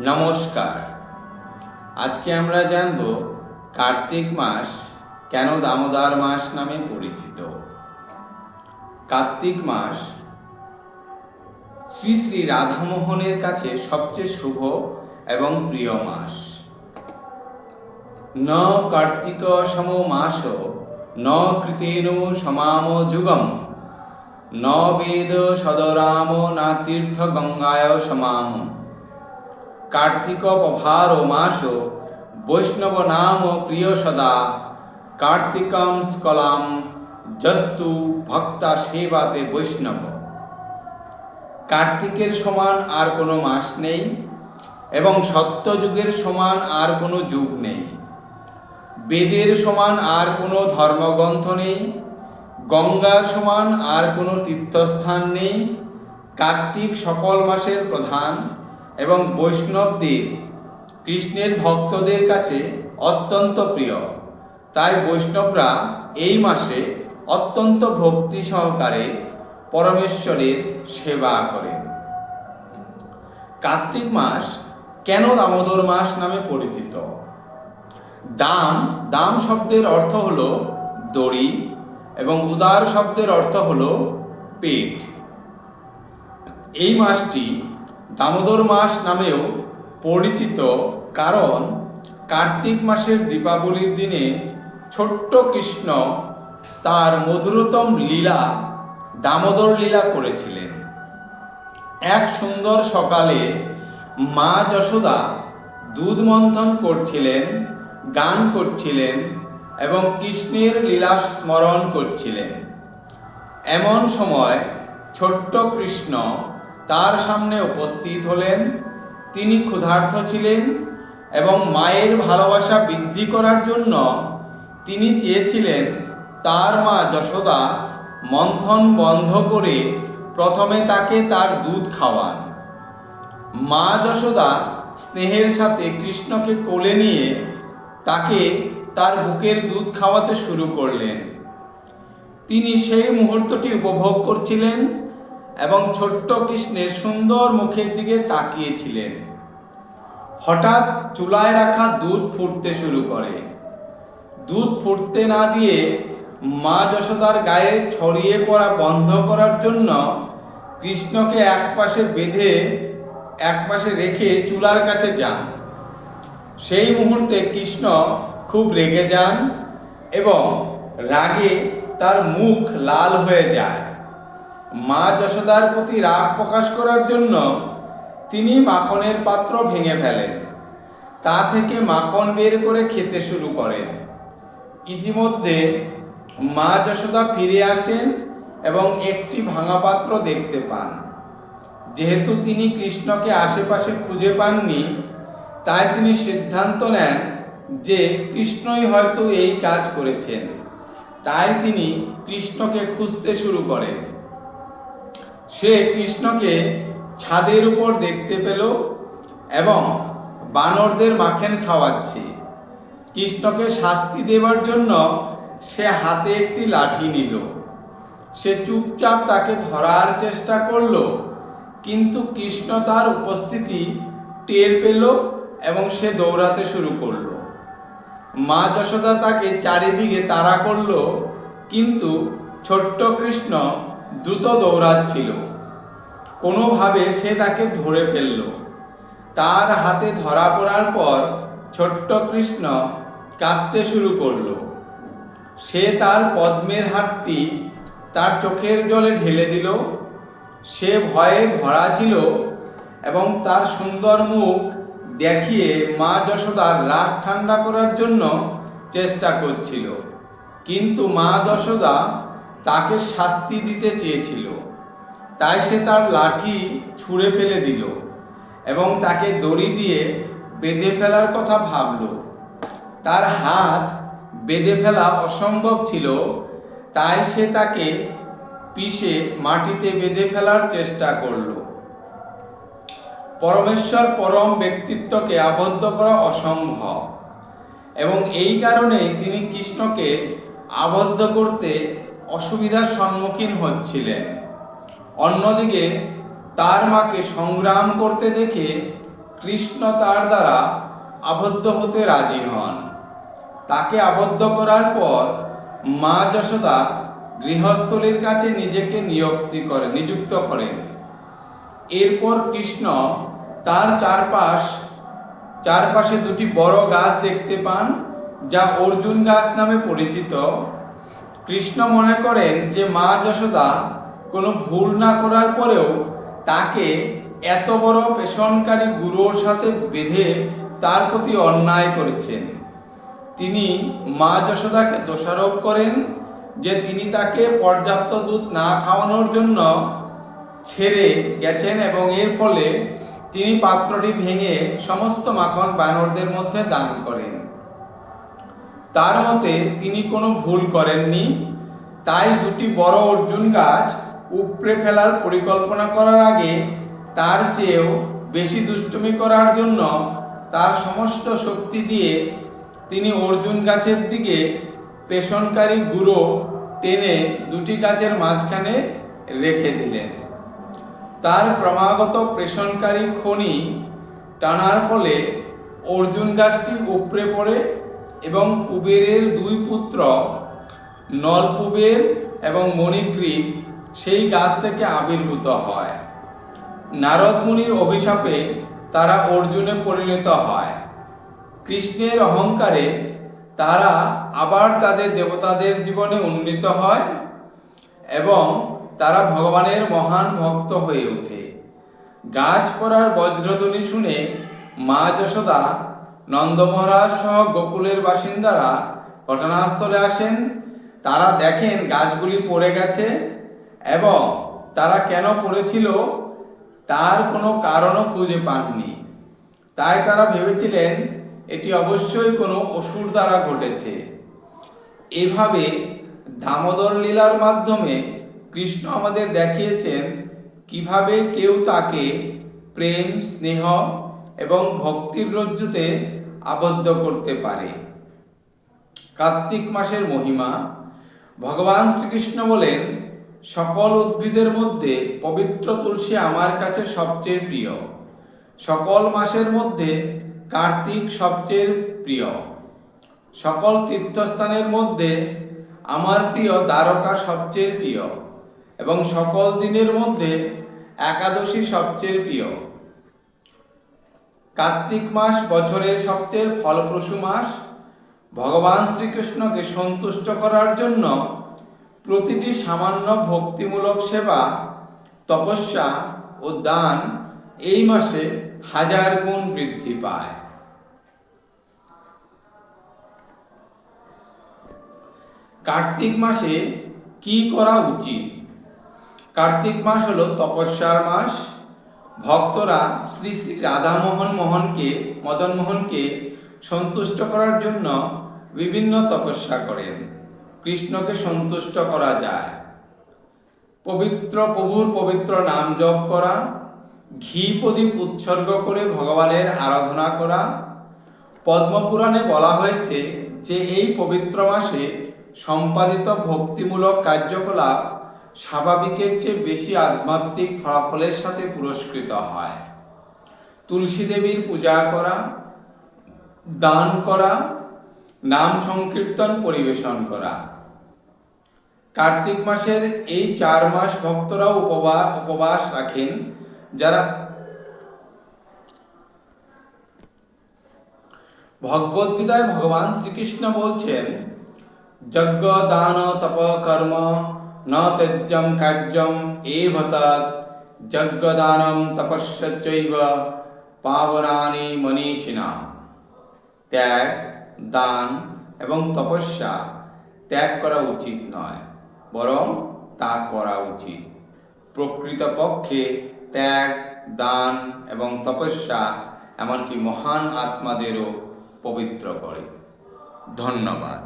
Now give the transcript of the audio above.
নমস্কার। আজকে আমরা জানব কার্তিক মাস কেন দামোদর মাস নামে পরিচিত। কার্তিক মাস শ্রী শ্রী রাধামোহনের কাছে সবচেয়ে শুভ এবং প্রিয় মাস। ন কার্তিক সম মাস, ন কৃতেন সমাম যুগম, ন বেদ সদরাম না তীর্থ গঙ্গায় সমাম। কার্তিক পভার মাস, বৈষ্ণব নাম প্রিয় সদা, কার্তিকম স্কলাম জস্তু ভক্তা সেবাতে বৈষ্ণব। কার্তিকের সমান আর কোনো মাস নেই এবং সত্যযুগের সমান আর কোনো যুগ নেই। বেদের সমান আর কোনো ধর্মগ্রন্থ নেই, গঙ্গার সমান আর কোনো তীর্থস্থান নেই, কার্তিক সকল মাসের প্রধান। এবং বৈষ্ণবদের, কৃষ্ণের ভক্তদের কাছে অত্যন্ত প্রিয়। তাই বৈষ্ণবরা এই মাসে অত্যন্ত ভক্তি সহকারে পরমেশ্বরের সেবা করেন। কার্তিক মাস কেন দামোদর মাস নামে পরিচিত? দাম দাম শব্দের অর্থ হল দড়ি এবং উদার শব্দের অর্থ হল পেট। এই মাসটি দামোদর মাস নামেও পরিচিত কারণ কার্তিক মাসের দীপাবলির দিনে ছোট্ট কৃষ্ণ তার মধুরতম লীলা, দামোদর লীলা করেছিলেন। এক সুন্দর সকালে মা যশোদা দুধ মন্থন করছিলেন, গান করছিলেন এবং কৃষ্ণের লীলা স্মরণ করছিলেন। এমন সময় ছোট্ট কৃষ্ণ তার সামনে উপস্থিত হলেন, তিনি ক্ষুধার্ত ছিলেন এবং মায়ের ভালোবাসা বৃদ্ধি করার জন্য তিনি চেয়েছিলেন তার মা যশোদা মন্থন বন্ধ করে প্রথমে তাকে তার দুধ খাওয়ান। মা যশোদা স্নেহের সাথে কৃষ্ণকে কোলে নিয়ে তাকে তার বুকের দুধ খাওয়াতে শুরু করলেন। তিনি সেই মুহূর্তটি উপভোগ করছিলেন এবং ছোট্ট কৃষ্ণের সুন্দর মুখের দিকে তাকিয়েছিলেন। হঠাৎ চুলায় রাখা দুধ ফুটতে শুরু করে। দুধ ফুটতে না দিয়ে মা যশোদার গায়ে ছড়িয়ে পড়া বন্ধ করার জন্য কৃষ্ণকে একপাশে বেঁধে একপাশে রেখে চুলার কাছে যান। সেই মুহূর্তে কৃষ্ণ খুব রেগে যান এবং রাগে তার মুখ লাল হয়ে যায়। মা যশোদার প্রতি রাগ প্রকাশ করার জন্য তিনি মাখনের পাত্র ভেঙে ফেলেন। তা থেকে মাখন বের করে খেতে শুরু করেন। ইতিমধ্যে মা যশোদা ফিরে আসেন এবং একটি ভাঙা পাত্র দেখতে পান। যেহেতু তিনি কৃষ্ণকে আশেপাশে খুঁজে পাননি, তাই তিনি সিদ্ধান্ত নেন যে কৃষ্ণই হয়তো এই কাজ করেছেন। তাই তিনি কৃষ্ণকে খুঁজতে শুরু করেন। সে কৃষ্ণকে ছাদের উপর দেখতে পেল এবং বানরদের মাখেন খাওয়াচ্ছে। কৃষ্ণকে শাস্তি দেবার জন্য সে হাতে একটি লাঠি নিল। সে চুপচাপ তাকে ধরার চেষ্টা করল, কিন্তু কৃষ্ণ তার উপস্থিতি টের পেল এবং সে দৌড়াতে শুরু করল। মা যশোদা তাকে চারিদিকে তাড়া করল, কিন্তু ছোট্ট কৃষ্ণ দ্রুত দৌড়াচ্ছিল। কোনোভাবে সে তাকে ধরে ফেলল। তার হাতে ধরা পড়ার পর ছোট্ট কৃষ্ণ কাঁদতে শুরু করল। সে তার পদ্মের হাতটি তার চোখের জলে ঢেলে দিল। সে ভয়ে ভরা ছিল এবং তার সুন্দর মুখ দেখিয়ে মা যশোদার রাগ ঠান্ডা করার জন্য চেষ্টা করছিল। কিন্তু মা যশোদা তাকে শাস্তি দিতে চেয়েছিল। তাই সে তার লাঠি ছুঁড়ে ফেলে দিল এবং তাকে দড়ি দিয়ে বেঁধে ফেলার কথা ভাবল। তার হাত বেঁধে ফেলা অসম্ভব ছিল, তাই সে তাকে পিষে মাটিতে বেঁধে ফেলার চেষ্টা করল। পরমেশ্বর পরম ব্যক্তিত্বকে আবদ্ধ করা অসম্ভব এবং এই কারণেই তিনি কৃষ্ণকে আবদ্ধ করতে অসুবিধার সম্মুখীন হচ্ছিলেন। অন্যদিকে তার মাকে সংগ্রাম করতে দেখে কৃষ্ণ তার দ্বারা আবদ্ধ হতে রাজি হন। তাকে আবদ্ধ করার পর মা যশোদা গৃহস্থলীর কাছে নিজেকে নিযুক্তি করে নিযুক্ত করেন। এরপর কৃষ্ণ তার চারপাশ চারপাশে দুটি বড় গাছ দেখতে পান, যা অর্জুন গাছ নামে পরিচিত। কৃষ্ণ মনে করেন যে মা যশোদা কোনো ভুল না করার পরেও তাকে এত বড় পেষণকারী গুরুর সাথে বেঁধে তার প্রতি অন্যায় করেছেন। তিনি মা যশোদাকে দোষারোপ করেন যে তিনি তাকে পর্যাপ্ত দুধ না খাওয়ানোর জন্য ছেড়ে গেছেন এবং এর ফলে তিনি পাত্রটি ভেঙে সমস্ত মাখন বানরদের মধ্যে দান করেন। তার মতে তিনি কোনো ভুল করেননি। তাই দুটি বড় অর্জুন গাছ উপড়ে ফেলার পরিকল্পনা করার আগে তার চেয়েও বেশি দুষ্টুমি করার জন্য তার সমস্ত শক্তি দিয়ে তিনি অর্জুন গাছের দিকে পেষণকারী গুঁড়ো টেনে দুটি গাছের মাঝখানে রেখে দিলেন। তার ক্রমাগত প্রেষণকারী খনি টানার ফলে অর্জুন গাছটি উপড়ে পড়ে এবং কুবেরের দুই পুত্র, নলকুবের এবং মণিগ্রীব সেই গাছ থেকে আবির্ভূত হয়। নারদ মুনির অভিশাপে তারা অর্জুনে পরিণত হয়। কৃষ্ণের অহংকারে তারা আবার তাদের দেবতাদের জীবনে উন্নীত হয় এবং তারা ভগবানের মহান ভক্ত হয়ে ওঠে। গাছ পড়ার বজ্রধ্বনি শুনে মা যশোদা নন্দ মহারাজ সহ গোকুলের বাসিন্দারা ঘটনাস্থলে আসেন। তারা দেখেন গাছগুলি পড়ে গেছে এবং তারা কেন পড়েছিল তার কোনো কারণও খুঁজে পাননি। তাই তারা ভেবেছিলেন, এটি অবশ্যই কোনো অসুর দ্বারা ঘটেছে। এভাবে দামোদর লীলার মাধ্যমে কৃষ্ণ আমাদের দেখিয়েছেন কীভাবে কেউ তাকে প্রেম, স্নেহ এবং ভক্তির রজ্জুতে আবদ্ধ করতে পারে। কার্তিক মাসের মহিমা, ভগবান শ্রীকৃষ্ণ বলেন, সকল উদ্ভিদের মধ্যে পবিত্র তুলসী আমার কাছে সবচেয়ে প্রিয়। সকল মাসের মধ্যে কার্তিক সবচেয়ে প্রিয়। সকল তীর্থস্থানের মধ্যে আমার প্রিয় দ্বারকা সবচেয়ে প্রিয় এবং সকল দিনের মধ্যে একাদশী সবচেয়ে প্রিয়। কার্তিক মাস বছরের সবচেয়ে ফলপ্রসূ মাস। ভগবান শ্রীকৃষ্ণকে সন্তুষ্ট করার জন্য প্রতিটি সামান্য ভক্তিমূলক সেবা, তপস্যা ও দান এই মাসে হাজার গুণ বৃদ্ধি পায়। কার্তিক মাসে কি করা উচিত? কার্তিক মাস হলো তপস্যার মাস। ভক্তরা শ্রী শ্রী রাধামোহন মোহনকে, মদন মোহনকে সন্তুষ্ট করার জন্য বিভিন্ন তপস্যা করেন। কৃষ্ণকে সন্তুষ্ট করা যায়। পবিত্র প্রভুর পবিত্র নাম জপ করা, ঘি প্রদীপ উৎসর্গ করে ভগবানের আরাধনা করা। পদ্মপুরাণে বলা হয়েছে যে এই পবিত্র মাসে সম্পাদিত ভক্তিমূলক কার্যকলাপ স্বাভাবিকের চেয়ে বেশি আধ্যাত্মিক ফলাফলের সাথে পুরস্কৃত হয়। তুলসী দেবীর পূজা করা, দান করা, নাম সংকীর্তন পরিবেশন করা। কার্তিক মাসের এই চার মাস ভক্তরা উপবাস উপবাস রাখেন, যারা ভগবদ্গীতায় ভগবান শ্রীকৃষ্ণ বলছেন, যজ্ঞ, দান, তপ, কর্ম ন তেজ্যম কার্যম এভ তৎ তপস্যচৈব পাবনানি মনীষিণা ত্যাগ দান এবং তপস্যা ত্যাগ করা উচিত নয়, বরং তা করা উচিত। প্রকৃতপক্ষে ত্যাগ, দান এবং তপস্যা এমনকি মহান আত্মাদেরও পবিত্র করে। ধন্যবাদ।